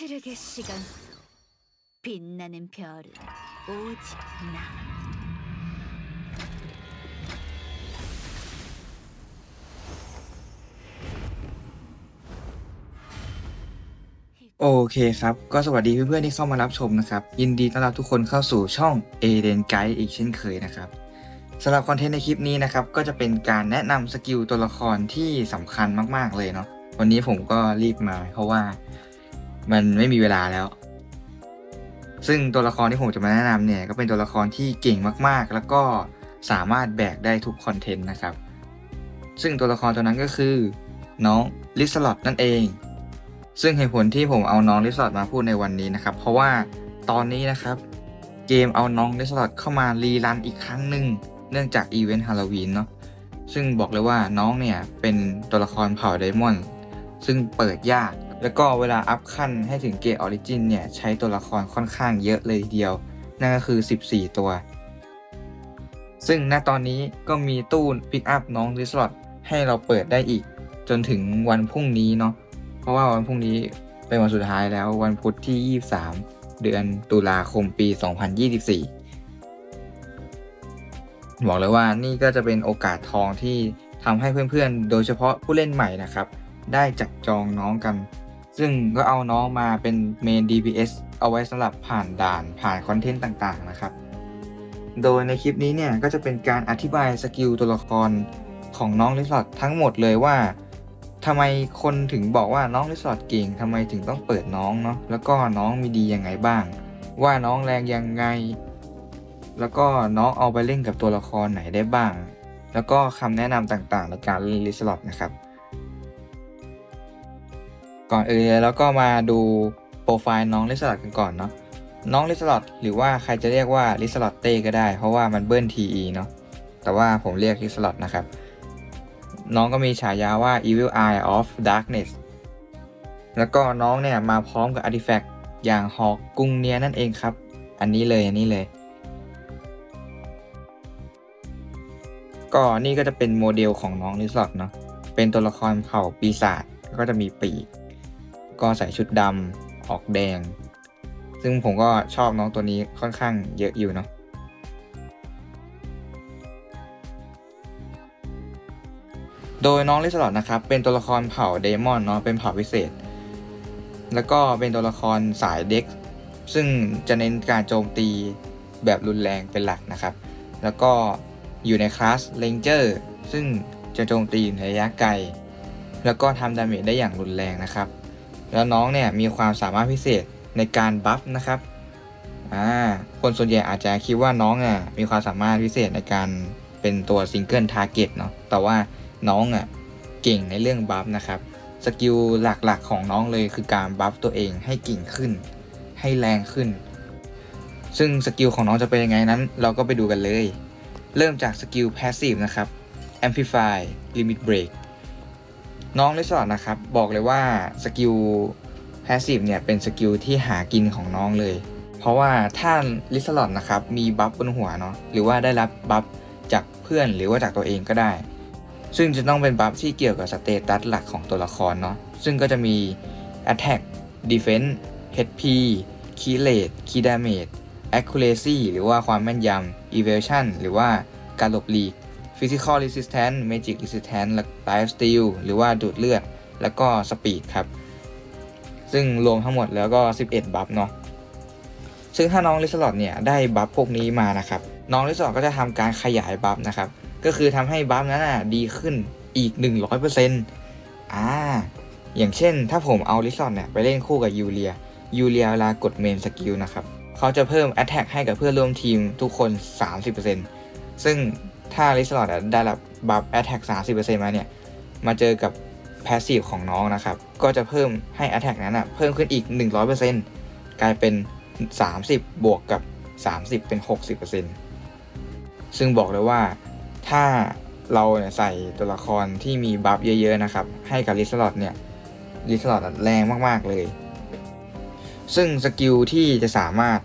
거칠게 시간 속 빛나는 별은 오직 나. โอเคครับ ก็สวัสดีเพื่อนๆที่เข้ามารับชมนะครับ ยินดีต้อนรับทุกคนเข้าสู่ช่อง a d e n Guide อีกเช่นเคยนะครับสำหรับคอนเทนต์ในคลิปนี้นะครับ ก็จะเป็นการแนะนำสกิลตัวละครที่สำคัญมากๆเลยเนาะวันนี้ผมก็รีบมา เพราะว่า มันไม่มีเวลาแล้ว ซึ่งตัวละครที่ผมจะมาแนะนำเนี่ยก็เป็นตัวละครที่เก่งมากๆ แล้วก็สามารถแบกได้ทุกคอนเทนต์นะครับ ซึ่งตัวละครตัวนั้นก็คือน้องลิสลอตนั่นเอง ซึ่งเหตุผลที่ผมเอาน้องลิสลอตมาพูดในวันนี้นะครับ เพราะว่าตอนนี้นะครับ เกมเอาน้องลิสลอตเข้ามารีรันอีกครั้งหนึ่งเนื่องจากอีเวนต์ฮาโลวีนเนาะซึ่งบอกเลยว่าน้องเนี่ยเป็นตัวละครเผ่าไดมอนด์ซึ่งเปิดยาก แล้วก็เวลาอัพขั้นให้ถึงเกรดออริจินเนี่ย ใช้ตัวละครค่อนข้างเยอะเลยทีเดียว นั่นก็คือ 14 ตัว ซึ่งณตอนนี้ก็มีตู้พิกอัพน้องลิสลอตให้เราเปิดได้อีก จนถึงวันพรุ่งนี้เนาะเพราะว่าวันพรุ่งนี้เป็นวันสุดท้ายแล้ววันพุธที่ 23 เดือนตุลาคมปี 2024 บอกเลยว่านี่ก็จะเป็นโอกาสทองที่ทำให้เพื่อนๆ โดยเฉพาะผู้เล่นใหม่นะครับ ได้จับจองน้องกัน ซึ่งก็เอาน้องมาเป็นเมน DPS เอาไว้สำหรับผ่านด่านผ่านคอนเทนต์ต่างๆนะครับ โดยในคลิปนี้เนี่ยก็จะเป็นการอธิบายสกิลตัวละครของน้องลิสอดทั้งหมดเลยว่าทำไมคนถึงบอกว่าน้องลิสอดเก่งทำไมถึงต้องเปิดน้องเนาะแล้วก็น้องมีดียังไงบ้าง ว่าน้องแรงยังไง แล้วก็น้องเอาไปเล่นกับตัวละครไหนได้บ้าง แล้วก็คำแนะนำต่างๆ ในการเล่นลิสลอดนะครับ ก่อนอื่นเลยแล้วก็มาดูโปรไฟล์น้องลิสลอดกันก่อนเนาะน้องลิสลอดหรือว่าใครจะเรียกว่าลิสลอดเต้ก็ได้ เพราะว่ามันเบิ้ล TE เนาะแต่ว่าผมเรียกลิสลอดนะครับ น้องก็มีฉายาว่า Evil Eye of Darkness แล้วก็น้องเนี่ยมาพร้อมกับ Artifact อย่างหอกกุ้งเนียนั่นเองครับ อันนี้เลยอันนี้เลย ก็นี่ก็จะเป็นโมเดลของน้องลิสลอดเนาะเป็นตัวละครเผ่าปีศาจก็จะมีปีก ก็ใส่ชุดดำออกแดง ซึ่งผมก็ชอบน้องตัวนี้ค่อนข้างเยอะอยู่เนาะโดยน้องลิสลอดนะครับ เป็นตัวละครเผ่าเดมอนเนาะเป็นเผ่าพิเศษ แล้วก็เป็นตัวละครสายเด็ก ซึ่งจะเน้นการโจมตีแบบรุนแรงเป็นหลักนะครับ แล้วก็อยู่ในคลาสเลนเจอร์ซึ่งจะโจมตีในระยะไกล แล้วก็ทำดาเมจได้อย่างรุนแรงนะครับ แล้วน้องเนี่ยมีความสามารถพิเศษในการบัฟนะครับอ่าคนส่วนใหญ่อาจจะคิดว่าน้องอะมีความสามารถพิเศษในการเป็นตัวซิงเกิลทาร์เก็ตเนาะแต่ว่าน้องอะเก่งในเรื่องบัฟนะครับสกิลหลักๆของน้องเลยคือการบัฟตัวเองให้เก่งขึ้น ให้แรงขึ้น ซึ่งสกิลของน้องจะเป็นยังไงนั้น เราก็ไปดูกันเลย เริ่มจากสกิล Passive นะครับ Amplify Limit Break น้องลิสอดนะครับ บอกเลยว่าสกิล Passive เนี่ยเป็นสกิลที่หากินของน้องเลย เพราะว่าถ้าลิสลอดนะครับมีบัฟบนหัวเนาะหรือว่าได้รับบัฟจากเพื่อนหรือว่าจากตัวเองก็ได้ ซึ่งจะต้องเป็นบัฟที่เกี่ยวกับสเตตัสหลักของตัวละครเนาะซึ่งก็จะมี Attack Defense HP Key Rate Key Damage accuracy หรือว่าความแม่นยำ evasion หรือว่าการหลบหลีก physical resistance magic resistance และ life steal หรือว่าดูดเลือด แล้วก็ speed ครับ ซึ่งรวมทั้งหมดแล้วก็ 11 บัฟเนาะซึ่งถ้าน้องลิสลอดเนี่ยได้บัฟพวกนี้มานะครับน้องลิสลอดก็จะทำการขยายบัฟนะครับ ก็คือทำให้บัฟนั้นน่ะดีขึ้นอีก 100%อ่าอย่างเช่น ถ้าผมเอาลิสลอดเนี่ยไปเล่นคู่กับยูเลีย ยูเลียเวลากดเมนสกิลนะครับ เขาจะเพิ่ม Attack ให้กับเพื่อนร่วมทีมทุกคน 30%ซึ่ง ถ้าลิสลอดได้รับบัฟ Attack 30%มาเนี่ย มาเจอกับ Passive ของน้องนะครับ ก็จะเพิ่มให้ Attack นั้นนะเพิ่มขึ้นอีก100%กลายเป็น30บวกกับ30เป็น60%ซึ่งบอกเลยว่าถ้าเราเนี่ยใส่ตัวละครที่มีบัฟเยอะๆนะครับ ให้กับลิสลอดเนี่ยลิสลอดแรงมากๆเลย ซึ่งสกิลที่จะสามารถ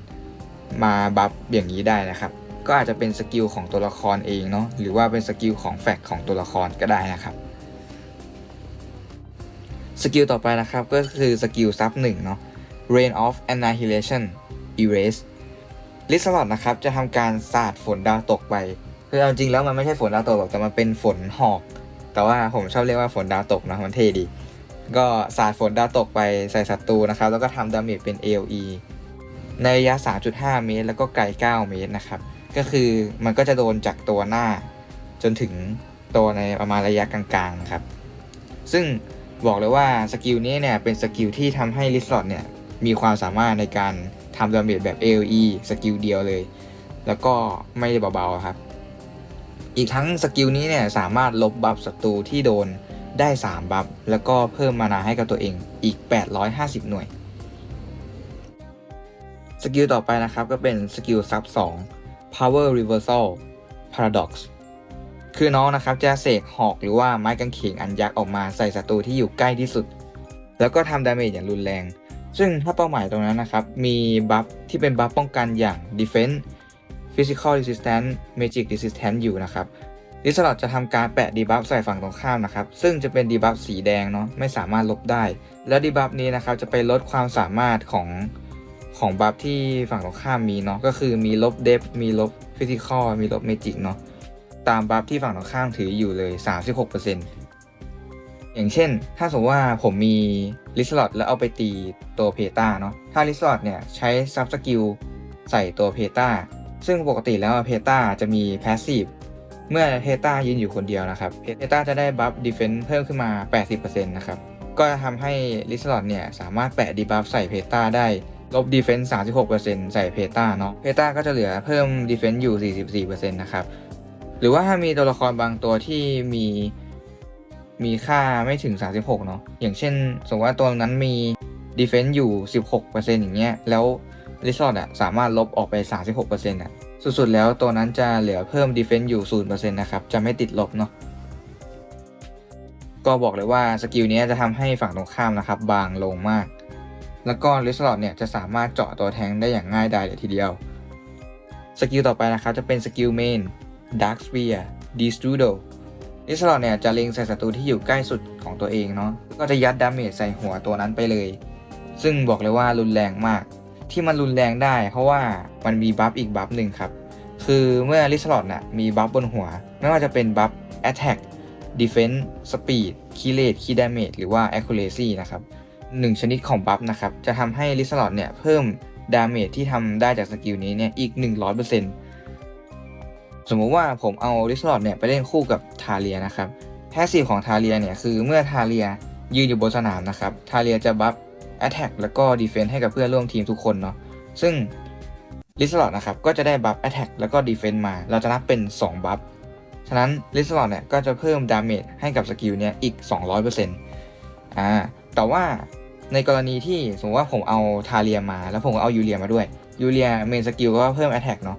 มาบัฟอย่างนี้ได้นะครับ ก็อาจจะเป็นสกิลของตัวละครเองเนาะหรือว่าเป็นสกิลของแฟกของตัวละครก็ได้นะครับสกิลต่อไปนะครับก็คือสกิลซับหนึ่งเนาะ Rain of Annihilation Erase ลิสลอดนะครับจะทำการสาดฝนดาวตกไปคือเอาจริงแล้วมันไม่ใช่ฝนดาวตกหรอกแต่มันเป็นฝนหอก แต่ว่าผมชอบเรียกว่าฝนดาวตกนะมันเท่ดี ก็สาดฝนดาวตกไปใส่ศัตรูนะครับแล้วก็ทำดาเมจเป็น AOE ในระยะ 3.5 เมตร แล้วก็ไกล 9 เมตรนะครับ ก็คือมันก็จะโดนจากตัวหน้า จนถึงตัวในประมาณระยะกลางๆนะครับ ซึ่งบอกเลยว่าสกิลนี้เนี่ยเป็นสกิลที่ทำให้ลิสลอดเนี่ยมีความสามารถในการทำดาเมจแบบ AOE สกิลเดียวเลย แล้วก็ไม่ได้เบาๆครับ อีกทั้งสกิลนี้เนี่ยสามารถลบบัฟศัตรูที่โดนได้ 3 บัฟ แล้วก็เพิ่มมานาให้กับตัวเองอีก 850 หน่วย สกิลต่อไปนะครับก็เป็นสกิลซับ2 Power Reversal Paradox คือน้องนะครับจะเสกหอกหรือว่าไม้กางเขนอันยักษ์ออกมาใส่ศัตรูที่อยู่ใกล้ที่สุด แล้วก็ทำดาเมจอย่างรุนแรง ซึ่งถ้าเป้าหมายตรงนั้นนะครับ มีบัฟที่เป็นบัฟป้องกันอย่าง Defense Physical Resistance Magic Resistance อยู่นะครับลิสลอดจะทำการแปะดีบัฟใส่ฝั่งตรงข้ามนะครับ ซึ่งจะเป็นดีบัฟสีแดงเนาะไม่สามารถลบได้ แล้วดีบัฟนี้นะครับจะไปลดความสามารถของ ของบัฟที่ฝั่งตรงข้ามมีเนาะก็คือมีลบเดฟมีลบฟิสิกอลมีลบเมจิกเนาะตามบัฟที่ฝั่งตรงข้ามถืออยู่เลย 36%อย่างเช่น ถ้าสมมติว่าผมมีลิสลอดแล้วเอาไปตีตัวเพตาเนาะถ้าลิสลอดเนี่ยใช้ซับสกิลใส่ตัวเพตาซึ่งปกติแล้วเพตาจะมีแพสซีฟเมื่อเพตายืนอยู่คนเดียวนะครับเพตาจะได้บัฟดีเฟนซ์เพิ่มขึ้นมา 80%นะครับก็จะทำให้ลิสลอดเนี่ยสามารถแปะดีบัฟใส่เพตาได้ ลบดีเฟนซ์36%ใส่เพตาเนาะเพตาก็จะเหลือเพิ่มดีเฟนซ์อยู่44%นะครับ หรือว่าถ้ามีตัวละครบางตัวที่มีมีค่าไม่ถึง 36 เนาะ อย่างเช่น สมมติว่าตัวนั้นมีดีเฟนซ์อยู่ 16%อย่างเงี้ย แล้วลิสอดอะสามารถลบออกไป 36%อะสุดๆ แล้วตัวนั้นจะเหลือเพิ่มดีเฟนซ์อยู่ 0%นะครับ จะไม่ติดลบเนาะ ก็บอกเลยว่าสกิลนี้จะทำให้ฝั่งตรงข้ามนะครับ บางลงมาก แล้วก็ลิสลอดเนี่ยจะสามารถเจาะตัวแทงได้อย่างง่ายดายเลยทีเดียว สกิลต่อไปนะครับจะเป็นสกิลเมน Dark Sphere d e s t r u d o ลิสลอดเนี่ยจะเล็งใส่ศัตรูที่อยู่ใกล้สุดของตัวเองเนาะก็จะยัดดาเมจใส่หัวตัวนั้นไปเลย ซึ่งบอกเลยว่ารุนแรงมาก ที่มันรุนแรงได้ เพราะว่ามันมีบัฟอีกบัฟหนึ่งครับ คือเมื่อลิสลอดน่ะมีบัฟบนหัว ไม่ว่าจะเป็นบัฟ Attack Defense Speed k e y Rate Key Damage หรือว่า Accuracy นะครับ หนึ่งชนิดของบัฟนะครับ จะทำให้ลิสลอดเนี่ยเพิ่มดาเมจที่ทำได้จากสกิลนี้เนี่ยอีก 100%สมมุติว่าผมเอาลิสลอดเนี่ยไปเล่นคู่กับทาเรียนะครับแพสซีฟของทาเรียเนี่ยคือเมื่อทาเรียยืนอยู่บนสนามนะครับ ทาเรียจะบัฟ Attack แล้วก็ Defense ให้กับเพื่อนร่วมทีมทุกคนเนาะซึ่งลิสลอดนะครับก็จะได้บัฟ Attack แล้วก็ Defense มา เราจะนับเป็น 2 บัฟฉะนั้นลิสลอดเนี่ยก็จะเพิ่มดาเมจให้กับสกิลเนี่ยอีก 200%อ่าแต่ว่า ในกรณีที่สมมติว่าผมเอาทาเรียมา แล้วผมก็เอายูเรียมาด้วยยูเรียเมนสกิลก็เพิ่ม Attack เนาะ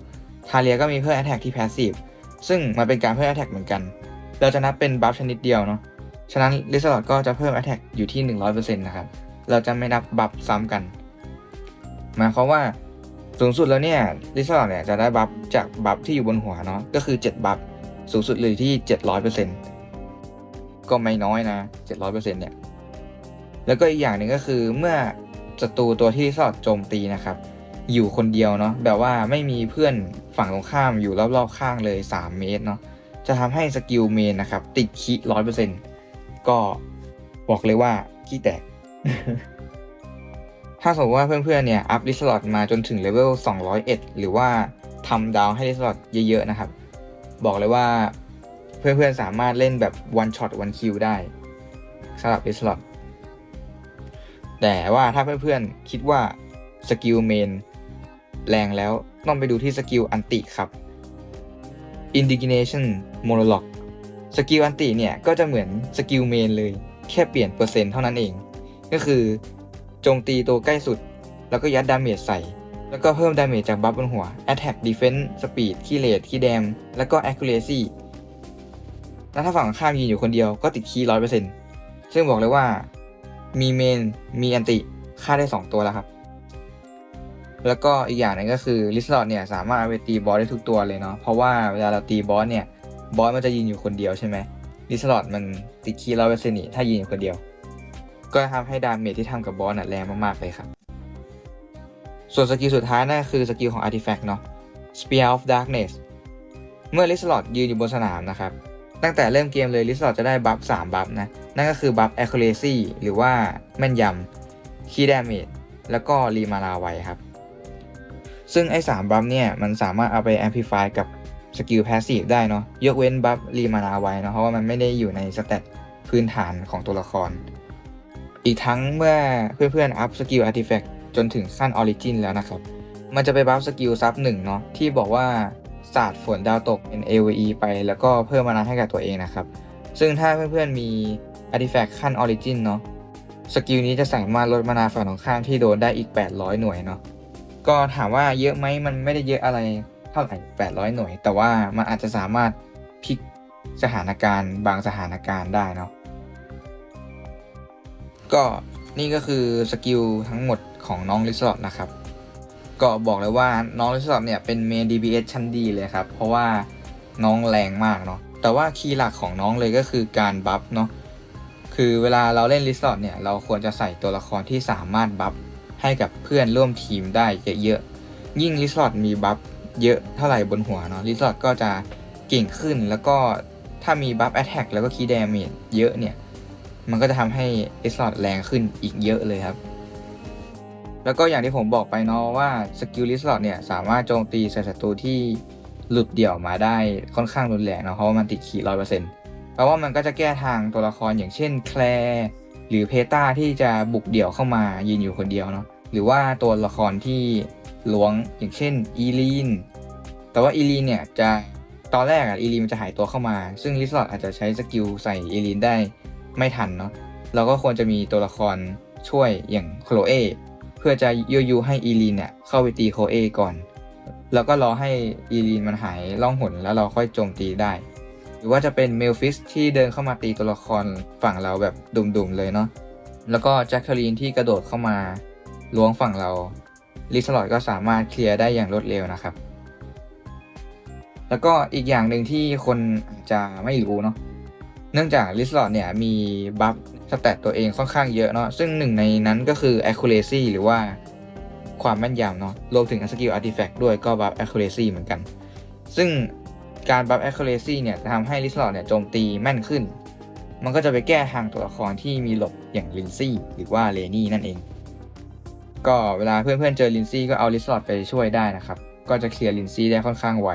ทาเรียก็มีเพิ่ม Attack ที่ Passive ซึ่งมันเป็นการเพิ่ม Attack เหมือนกัน เราจะนับเป็นบัฟชนิดเดียวเนาะฉะนั้นลิสลอดก็จะเพิ่ม Attack อยู่ที่ 100%นะครับเราจะไม่นับบัฟซ้ำกันหมายความว่าสูงสุดแล้วเนี่ยลิสลอดเนี่ยจะได้บัฟจากบัฟที่อยู่บนหัวเนาะก็คือ 7 บัฟสูงสุดเลยที่ 700%ก็ไม่น้อยนะ 700%เนี่ย แล้วก็อีกอย่างหนึ่งก็คือเมื่อศัตรูตัวที่สอดโจมตีนะครับ อยู่คนเดียวเนาะแบบว่าไม่มีเพื่อนฝั่งตรงข้ามอยู่รอบๆข้างเลย 3 เมตรเนาะจะทำให้สกิลเมนนะครับ ติดคีร้อยเปอร์เซ็นต์ก็บอกเลยว่าขี้แตก ถ้าสมมติว่าเพื่อนๆเนี่ย อัพลิสลอตมาจนถึงเลเวล201 หรือว่าทำดาวให้ลิสลอตเยอะๆนะครับ บอกเลยว่าเพื่อนๆสามารถเล่นแบบ one shot one kill ได้สำหรับลิสลอต แต่ว่าถ้าเพื่อนๆ คิดว่าสกิลเมนแรงแล้วต้องไปดูที่สกิลอันติครับ indignation monologue สกิลอันติเนี่ยก็จะเหมือนสกิลเมนเลย แค่เปลี่ยนเปอร์เซ็นต์เท่านั้นเอง ก็คือโจมตีตัวใกล้สุด แล้วก็ยัดดาเมจใส่ แล้วก็เพิ่มดาเมจจากบัฟบนหัว attack defense speed คีเลตคีแดม แล้วก็ accuracy แล้วถ้าฝั่งข้ามยืนอยู่คนเดียวก็ติดคีร้อยเปอร์เซ็นต์ซึ่งบอกเลยว่า มีเมน มีอันติฆ่าได้ 2 ตัวแล้วครับ แล้วก็อีกอย่างหนึงก็คือลิสลอดเนี่ยสามารถเอาไปตีบอสได้ทุกตัวเลยเนาะ เพราะว่าเวลาเราตีบอสเนี่ย บอสมันจะยืนอยู่คนเดียวใช่ไหมลิสลอดมันติดคีร้อยเปอร์เซ็นต์ถ้ายืนอยู่คนเดียว ก็ทำให้ดาเมจที่ทำกับบอสน่ะแรงมากๆเลยครับ ส่วนสกิลสุดท้ายนั่นก็คือสกิลของ Artifact เนาะ Spear of Darkness เมื่อลิสลอดยืนอยู่บนสนามนะครับ ตั้งแต่เริ่มเกมเลยลิสลอดจะได้บัฟ3บัฟนะ นั่นก็คือบัฟ Accuracy หรือว่าแม่นยำ Key Damage แล้วก็รีมานาไวครับ ซึ่งไอ้3บัฟเนี่ยมันสามารถเอาไป Amplify กับสกิล Passive ได้เนาะ ยกเว้นบัฟรีมานาไวเนาะ เพราะว่ามันไม่ได้อยู่ในสเตตพื้นฐานของตัวละคร อีกทั้งเมื่อเพื่อนๆอัพสกิล Artifact จนถึงขั้น Origin แล้วนะครับ มันจะไปบัฟสกิลซับหนึ่งเนาะที่บอกว่า ศาสตร์ฝนดาวตกเป็น AOE ไป แล้วก็เพิ่มมานาให้กับตัวเองนะครับ ซึ่งถ้าเพื่อนๆมี Artifact ขั้น Origin เนาะสกิลนี้จะสามารถลดมานาฝั่งตรงข้ามที่โดนได้อีก 800 หน่วยเนาะก็ถามว่าเยอะไหมมันไม่ได้เยอะอะไรเท่าไหร่800 หน่วย แต่ว่ามันอาจจะสามารถพลิกสถานการณ์บางสถานการณ์ได้เนาะก็นี่ก็คือสกิลทั้งหมดของน้องลิซลอดนะครับ ก็บอกเลยว่าน้องลิซลอดเนี่ยเป็นเมน DBS ชั้นดีเลยครับ เพราะว่าน้องแรงมากเนาะแต่ว่าคีย์หลักของน้องเลยก็คือการบัฟเนาะคือเวลาเราเล่นลิซลอดเนี่ยเราควรจะใส่ตัวละครที่สามารถบัฟให้กับเพื่อนร่วมทีมได้เยอะๆยิ่งลิซลอดมีบัฟเยอะเท่าไหร่บนหัวเนาะลิซลอดก็จะเก่งขึ้นแล้วก็ถ้ามีบัฟแอตแทกแล้วก็คีย์ดาเมจเยอะเนี่ยมันก็จะทำให้ลิซลอดแรงขึ้นอีกเยอะเลยครับ แล้วก็อย่างที่ผมบอกไปเนาะว่าสกิลลิสลอดเนี่ยสามารถโจมตีใส่ศัตรูที่หลุดเดี่ยวมาได้ค่อนข้างรุนแรงเนาะเพราะมันติดขีดร้อยเปอร์เซ็นต์แปลว่ามันก็จะแก้ทางตัวละครอย่างเช่นแคลร์หรือเพตาที่จะบุกเดี่ยวเข้ามายืนอยู่คนเดียวเนาะหรือว่าตัวละครที่ล้วงอย่างเช่นอีลีนแต่ว่าอีลีนเนี่ยจะตอนแรกอะอีลีนมันจะหายตัวเข้ามา ซึ่งลิสลอดอาจจะใช้สกิลใส่อีลีนได้ไม่ทันเนาะเราก็ควรจะมีตัวละครช่วยอย่างโคลเอ เพื่อจะยั่วยุให้อีลีนเนี่ยเข้าไปตีโคเอก่อน แล้วก็รอให้อีลีนมันหายล่องหนแล้วเราค่อยโจมตีได้ หรือว่าจะเป็นเมลฟิสที่เดินเข้ามาตีตัวละครฝั่งเราแบบดุมๆเลยเนาะแล้วก็แจ็คเคอรีนที่กระโดดเข้ามาล้วงฝั่งเราลิสลอดก็สามารถเคลียร์ได้อย่างรวดเร็วนะครับ แล้วก็อีกอย่างหนึ่งที่คนจจะไม่รู้เนาะเนื่องจากลิสลอดเนี่ยมีบัฟ สแตตตัวเองค่อนข้างเยอะเนาะซึ่งหนึ่งในนั้นก็คือ accuracy หรือว่าความแม่นยำเนาะรวมถึงสกิล artifact ด้วยก็บัฟ accuracy เหมือนกัน ซึ่งการบัฟ accuracy เนี่ยจะทำให้ลิสลอดเนี่ยโจมตีแม่นขึ้น มันก็จะไปแก้ทางตัวละครที่มีหลบอย่างลินซี่หรือว่าเลนี่นั่นเอง ก็เวลาเพื่อนๆเจอลินซี่ก็เอาลิสลอดไปช่วยได้นะครับ ก็จะเคลียร์ลินซี่ได้ค่อนข้างไว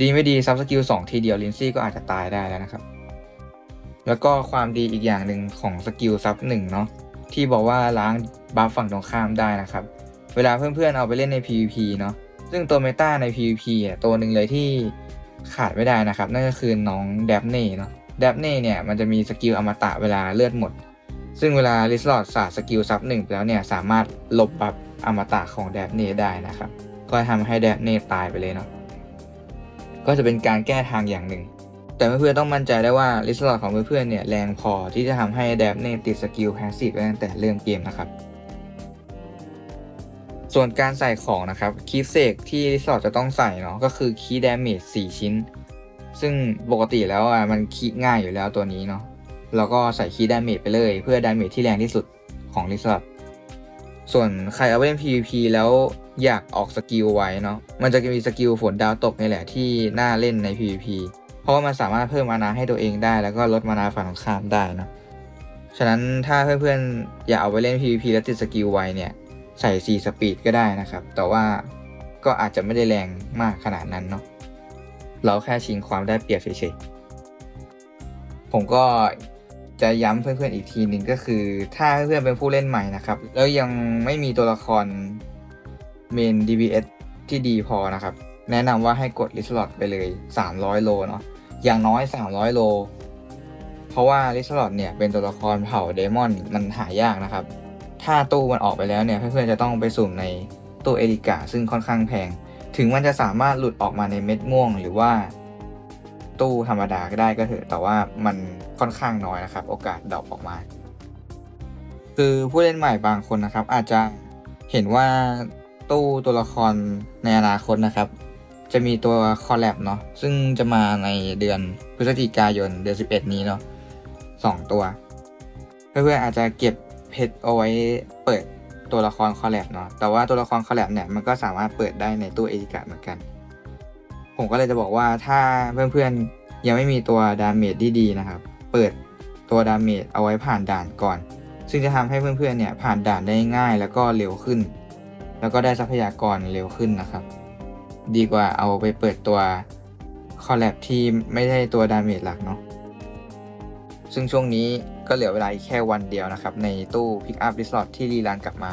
ดีไม่ดีซับสกิล2ทีเดียวลินซี่ก็อาจจะตายได้แล้วนะครับ แล้วก็ความดีอีกอย่างหนึ่งของสกิลซับหนึ่งเนาะที่บอกว่าล้างบัฟฝั่งตรงข้ามได้นะครับ เวลาเพื่อนๆเอาไปเล่นใน PVP เนาะซึ่งตัวเมตาใน PVP อะตัวหนึ่งเลยที่ขาดไม่ได้นะครับ นั่นก็คือน้องเดฟเน่เนาะเดฟเน่เนี่ยมันจะมีสกิลอมตะเวลาเลือดหมด ซึ่งเวลาลิสลอดศาสสกิลซับหนึ่งไปแล้วเนี่ยสามารถลบบัฟอมตะของเดฟเน่ได้นะครับ ก็ทำให้เดฟเน่ตายไปเลยเนาะก็จะเป็นการแก้ทางอย่างหนึ่ง แต่เพื่อนๆต้องมั่นใจได้ว่าลิสลอดของเพื่อนๆเนี่ยแรงพอที่จะทำให้แดบเน่ติดสกิลแพสซีฟตั้งแต่เริ่มเกมนะครับ ส่วนการใส่ของนะครับคีฟเซกที่ลิสลอดจะต้องใส่เนาะก็คือคีด a เมจ4ชิ้น ซึ่งปกติแล้วอะมันคีง่ายอยู่แล้วตัวนี้เนาะเราก็ใส่คีด a เมจไปเลย เพื่อดาเมจที่แรงที่สุดของลิสลอดส่วนใครเอาไปเล่น PVP แล้วอยากออกสกิลไว้เนาะ มันจะมีสกิลฝนดาวตกนี่แหละที่น่าเล่นใน PVP ราะว่ามันสามารถเพิ่มมานาให้ตัวเองได้ แล้วก็ลดมานาฝั่งตรงข้ามได้นะฉะนั้นถ้าเพื่อนๆอยากเอาไปเล่น PVP แล้วติดสกิลไวเนี่ยใส่ 4 สปีดก็ได้นะครับ แต่ว่าก็อาจจะไม่ได้แรงมากขนาดนั้นเนาะเราแค่ชิงความได้เปรียบเฉยๆผมก็จะย้ำเพื่อนๆอีกทีหนึ่งก็คือ ถ้าเพื่อนๆเป็นผู้เล่นใหม่นะครับ แล้วยังไม่มีตัวละครเมน DBS ที่ดีพอนะครับ แนะนำว่าให้กดลิสลอดไปเลย 300 โลเนาะ อย่างน้อย 300 โล เพราะว่าลิสลอดเนี่ยเป็นตัวละครเผ่าเดมอนมันหายากนะครับ ถ้าตู้มันออกไปแล้วเนี่ย เพื่อนๆจะต้องไปสุ่มในตู้เอริกาซึ่งค่อนข้างแพง ถึงมันจะสามารถหลุดออกมาในเม็ดม่วง หรือว่า ตู้ธรรมดาก็ได้ก็เถอะ แต่ว่ามันค่อนข้างน้อยนะครับ โอกาสดรอปออกมา คือผู้เล่นใหม่บางคนนะครับ อาจจะเห็นว่าตู้ตัวละครในอนาคตนะครับ จะมีตัวคอลแลบเนาะซึ่งจะมาในเดือนพฤศจิกายนเดือน 11 นี้เนาะสองตัว เพื่อนๆอาจจะเก็บเพชรเอาไว้เปิดตัวละครคอลแลบเนาะแต่ว่าตัวละครคอลแลบเนี่ยมันก็สามารถเปิดได้ในตู้เอทิกะเหมือนกัน ผมก็เลยจะบอกว่าถ้าเพื่อนๆยังไม่มีตัวดาเมจที่ดีนะครับ เปิดตัวดาเมจเอาไว้ผ่านด่านก่อน ซึ่งจะทำให้เพื่อนๆเนี่ยผ่านด่านได้ง่ายแล้วก็เร็วขึ้น แล้วก็ได้ทรัพยากรเร็วขึ้นนะครับ ดีกว่าเอาไปเปิดตัวคอลแลบที่ไม่ได้ตัวดาเมจหลักเนาะซึ่งช่วงนี้ก็เหลือเวลาอีกแค่วันเดียวนะครับ ในตู้ Pick Up r e s o r t ที่รีรันกลับมา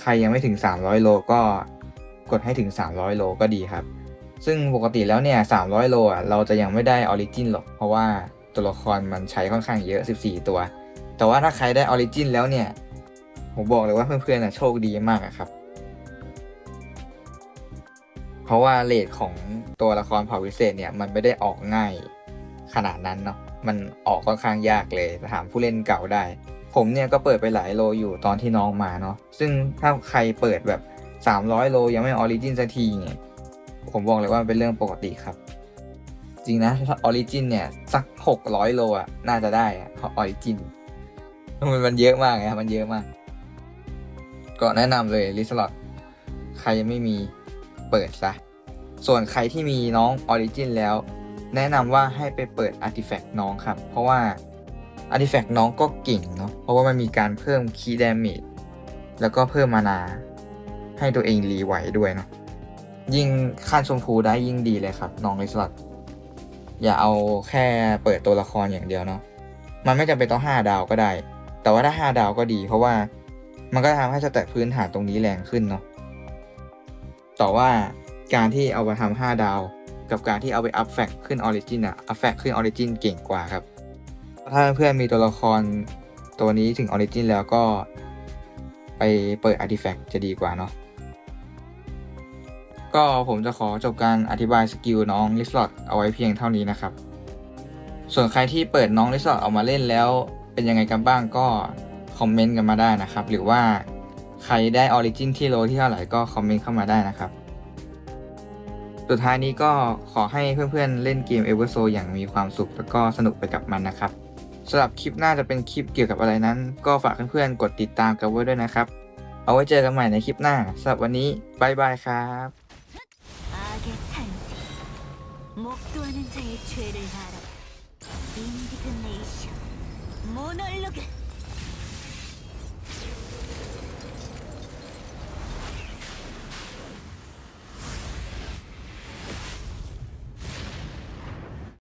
ใครยังไม่ถึง 300 โลก็กดให้ถึง 300 โลก็ดีครับ ซึ่งปกติแล้วเนี่ย 300 โลอะเราจะยังไม่ได้ออริจินหรอก เพราะว่าตัวละครมันใช้ค่อนข้างเยอะ 14 ตัว แต่ว่าถ้าใครได้ออริจินแล้วเนี่ย ผมบอกเลยว่าเพื่อนๆน่ะโชคดีมากครับ เพราะว่าเลทของตัวละครเผ่าวิเศษเนี่ยมันไม่ได้ออกง่ายขนาดนั้นเนาะมันออกค่อนข้างยากเลยถามผู้เล่นเก่าได้ ผมเนี่ยก็เปิดไปหลายโลอยู่ตอนที่น้องมาเนาะซึ่งถ้าใครเปิดแบบ 300 โลยังไม่ออริจินสักทีเนี่ยผมบอกเลยว่ามันเป็นเรื่องปกติครับ จริงนะออริจินเนี่ยสัก 600 โลอะน่าจะได้อะเพราะออริจินมันมันเยอะมากไงมันเยอะมาก ก็แนะนำเลยลิสลอตใครยังไม่มี เปิดซะ ส่วนใครที่มีน้องออริจินแล้ว แนะนำว่าให้ไปเปิดอาร์ติแฟกต์น้องครับ เพราะว่าอาร์ติแฟกต์น้องก็เก่งเนาะเพราะว่ามันมีการเพิ่มคีย์ดาเมจแล้วก็เพิ่มมานาให้ตัวเองรีไหวด้วยเนาะยิ่งขั้นชมพูได้ยิ่งดีเลยครับ น้องลิสลอตอย่าเอาแค่เปิดตัวละครอย่างเดียวเนาะมันไม่จำเป็นต้อง 5 ดาวก็ได้ แต่ว่าถ้า 5 ดาวก็ดี เพราะว่ามันก็ทำให้สแตทพื้นฐานตรงนี้แรงขึ้นเนาะ ต่อว่าการที่เอาไปทำ5ดาว กับการที่เอาไปอัพแฟกขึ้นออริจินอะอัพแฟกขึ้นออริจินเก่งกว่าครับ ถ้าเพื่อนๆมีตัวละครตัวนี้ถึงออริจินแล้วก็ไปเปิดอาร์ติแฟกจะดีกว่าเนาะก็ผมจะขอจบการอธิบายสกิลน้องลิสลอตเอาไว้เพียงเท่านี้นะครับ ส่วนใครที่เปิดน้องลิสลอตออกมาเล่นแล้วเป็นยังไงกันบ้างก็คอมเมนต์กันมาได้นะครับ หรือว่า ใครได้ออริจินที่โลที่เท่าไหร่ก็คอมเมนต์เข้ามาได้นะครับ สุดท้ายนี้ก็ขอให้เพื่อนๆเล่นเกม e v e r s o อย่างมีความสุขแล้วก็สนุกไปกับมันนะครับสำหรับคลิปหน้าจะเป็นคลิปเกี่ยวกับอะไรนั้น ก็ฝากเพื่อนๆกดติดตามกันไว้ด้วยนะครับ เอาไว้เจอกันใหม่ในคลิปหน้าสำหรับวันนี้บายบายครับ 악의 탄생 목도하는 자의 죄를 알아 인디그네이션 모놀로그